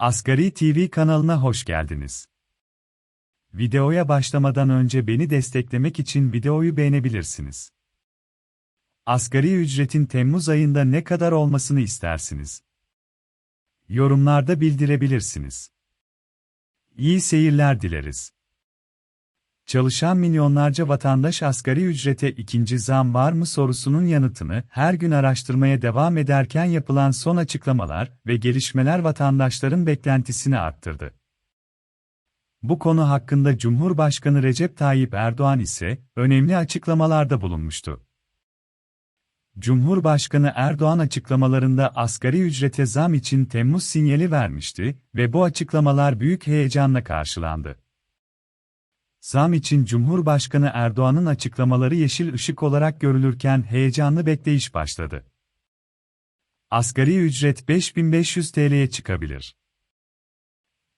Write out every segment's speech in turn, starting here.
Asgari TV kanalına hoş geldiniz. Videoya başlamadan önce beni desteklemek için videoyu beğenebilirsiniz. Asgari ücretin Temmuz ayında ne kadar olmasını istersiniz? Yorumlarda bildirebilirsiniz. İyi seyirler dileriz. Çalışan milyonlarca vatandaş asgari ücrete ikinci zam var mı sorusunun yanıtını her gün araştırmaya devam ederken yapılan son açıklamalar ve gelişmeler vatandaşların beklentisini arttırdı. Bu konu hakkında Cumhurbaşkanı Recep Tayyip Erdoğan ise önemli açıklamalarda bulunmuştu. Cumhurbaşkanı Erdoğan açıklamalarında asgari ücrete zam için Temmuz sinyali vermişti ve bu açıklamalar büyük heyecanla karşılandı. Zam için Cumhurbaşkanı Erdoğan'ın açıklamaları yeşil ışık olarak görülürken heyecanlı bekleyiş başladı. Asgari ücret 5500 TL'ye çıkabilir.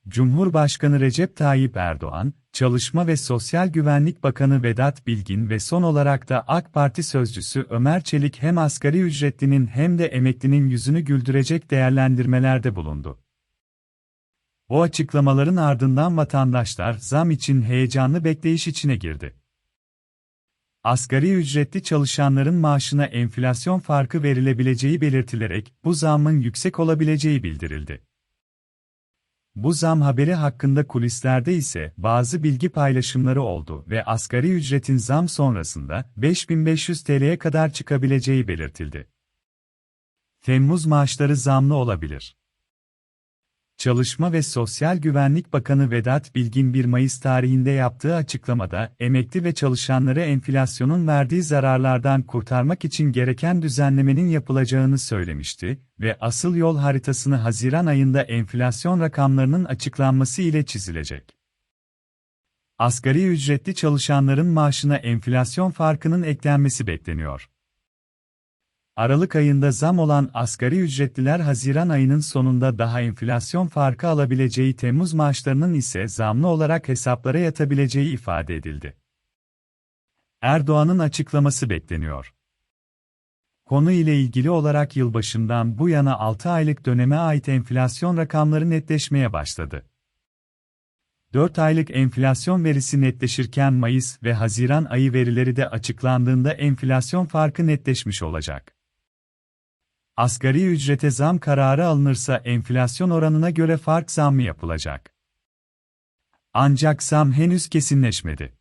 Cumhurbaşkanı Recep Tayyip Erdoğan, Çalışma ve Sosyal Güvenlik Bakanı Vedat Bilgin ve son olarak da AK Parti sözcüsü Ömer Çelik hem asgari ücretlinin hem de emeklinin yüzünü güldürecek değerlendirmelerde bulundu. O açıklamaların ardından vatandaşlar zam için heyecanlı bekleyiş içine girdi. Asgari ücretli çalışanların maaşına enflasyon farkı verilebileceği belirtilerek bu zammın yüksek olabileceği bildirildi. Bu zam haberi hakkında kulislerde ise bazı bilgi paylaşımları oldu ve asgari ücretin zam sonrasında 5500 TL'ye kadar çıkabileceği belirtildi. Temmuz maaşları zamlı olabilir. Çalışma ve Sosyal Güvenlik Bakanı Vedat Bilgin 1 Mayıs tarihinde yaptığı açıklamada, emekli ve çalışanları enflasyonun verdiği zararlardan kurtarmak için gereken düzenlemenin yapılacağını söylemişti ve asıl yol haritasını Haziran ayında enflasyon rakamlarının açıklanması ile çizilecek. Asgari ücretli çalışanların maaşına enflasyon farkının eklenmesi bekleniyor. Aralık ayında zam olan asgari ücretliler Haziran ayının sonunda daha enflasyon farkı alabileceği Temmuz maaşlarının ise zamlı olarak hesaplara yatabileceği ifade edildi. Erdoğan'ın açıklaması bekleniyor. Konu ile ilgili olarak yılbaşından bu yana 6 aylık döneme ait enflasyon rakamları netleşmeye başladı. 4 aylık enflasyon verisi netleşirken Mayıs ve Haziran ayı verileri de açıklandığında enflasyon farkı netleşmiş olacak. Asgari ücrete zam kararı alınırsa enflasyon oranına göre fark zammı yapılacak. Ancak zam henüz kesinleşmedi.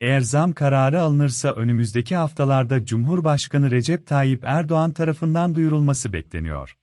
Eğer zam kararı alınırsa önümüzdeki haftalarda Cumhurbaşkanı Recep Tayyip Erdoğan tarafından duyurulması bekleniyor.